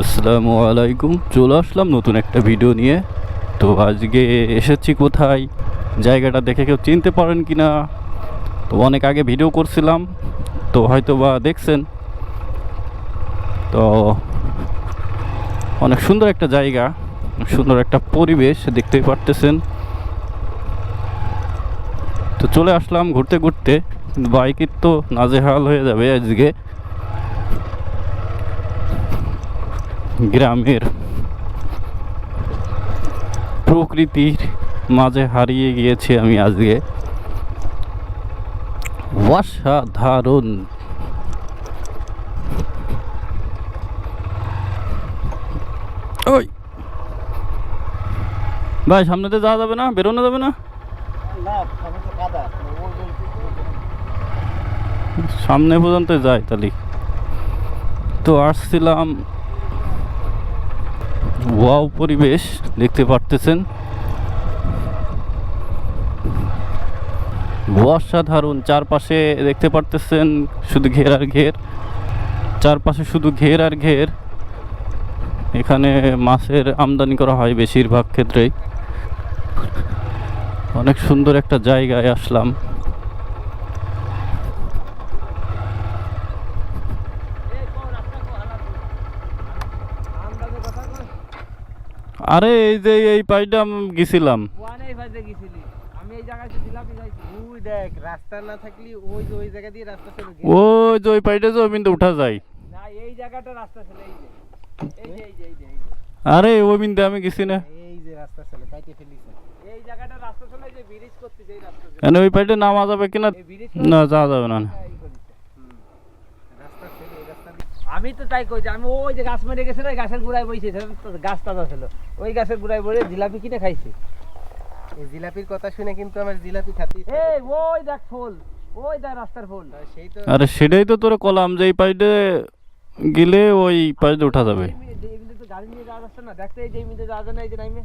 আসসালামু আলাইকুম। চলে আসলাম নতুন একটা ভিডিও নিয়ে। তো আজকে এসেছি কোথায়? জায়গাটা দেখে কেউ চিনতে পারেন কি না তো অনেক আগে ভিডিও করছিলাম। তো হয়তো বা দেখছেন। তো অনেক সুন্দর একটা জায়গা, সুন্দর একটা পরিবেশ দেখতে পারতেছেন। তো চলে আসলাম ঘুরতে ঘুরতে। বাইকের তো নাজেহাল হয়ে যাবে আজকে। গ্রামের প্রকৃতির মাঝে হারিয়ে গিয়েছি আমি আজকে। অসাধারণ। ওই। ভাই সামনেতে যাওয়া যাবে না? বেরোনো যাবে না? সামনে পর্যন্ত যাই তাহলে। তো আসছিলাম ওয়াও পরিবেশ দেখতে পারতেছেন। অসাধারণ চারপাশে দেখতে পারতেছেন শুধু ঘের আর ঘের। চারপাশে শুধু ঘের আর ঘের। এখানে মাছের আমদানি করা হয় বেশিরভাগ ক্ষেত্রেই। অনেক সুন্দর একটা জায়গায় আসলাম। আরে এই যে এই পাইটা আমি গেছিলাম। ওই রাস্তা না থাকলে ওই যে ওই জায়গা দিয়ে রাস্তা ওই যে ওই পাইটা যে উঠা যায়। এই জায়গাটা রাস্তা ছিল এই যে। এই যে এই যে এই যে এই যে। আরে ওই বিন্দু আমি গেছি না। এই যে রাস্তা চলে কাইতে ফেলিছে। এই জায়গাটা রাস্তা ছিল এই যে ব্রিজ করতে যেই রাস্তা ছিল। এনে ওই পাইটা নামা যাবে কিনা না? যাওয়া যাবে না এই করেছে। রাস্তা ছিল এই রাস্তা আমি তো তাই কইছি আমি ওই যে গাছ মেরে গেছিল ওই গাছের গুড়ায় বইছে গাছ তাজা ছিল। ওই গাছের গুড়ায় বসে জিলাপি কিনে খাইছি। এই জিলাপির কথা শুনে কিন্তু আমার জিলাপি খাতে এই ওই দেখ ফুল ওই দেখ রাস্তার ফুল। সেই তো আরে সেটাই তো তোরে কলাম যে এই পাইটে গেলে ওই পাইটে উঠা যাবে। তো গাড়ি নিয়ে যাওয়া যাচ্ছে না দেখতে এই যে মিনিটে যাওয়া যায় না এই যে নাইমে।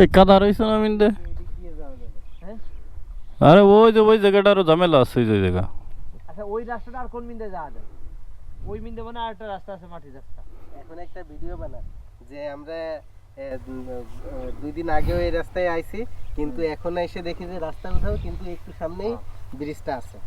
এই কাদা রয়েছে না বিন্দে এই দিক দিয়ে যাওয়া যাবে হ্যাঁ? আরে ওই যে ওই জায়গাটা আরও ঝামেলা আছে ওই জায়গা। আচ্ছা ওই রাস্তাটা আর কোন মিন্দে যাওয়া যায়? ওই মিন্দে মানে আর একটা রাস্তা আছে মাটির রাস্তা। এখন একটা ভিডিও বানা যে আমরা দুই দিন আগেও এই রাস্তায় আইছি কিন্তু এখন এসে দেখি যে রাস্তা কোথাও কিন্তু একটু সামনেই ব্রিজটা আছে।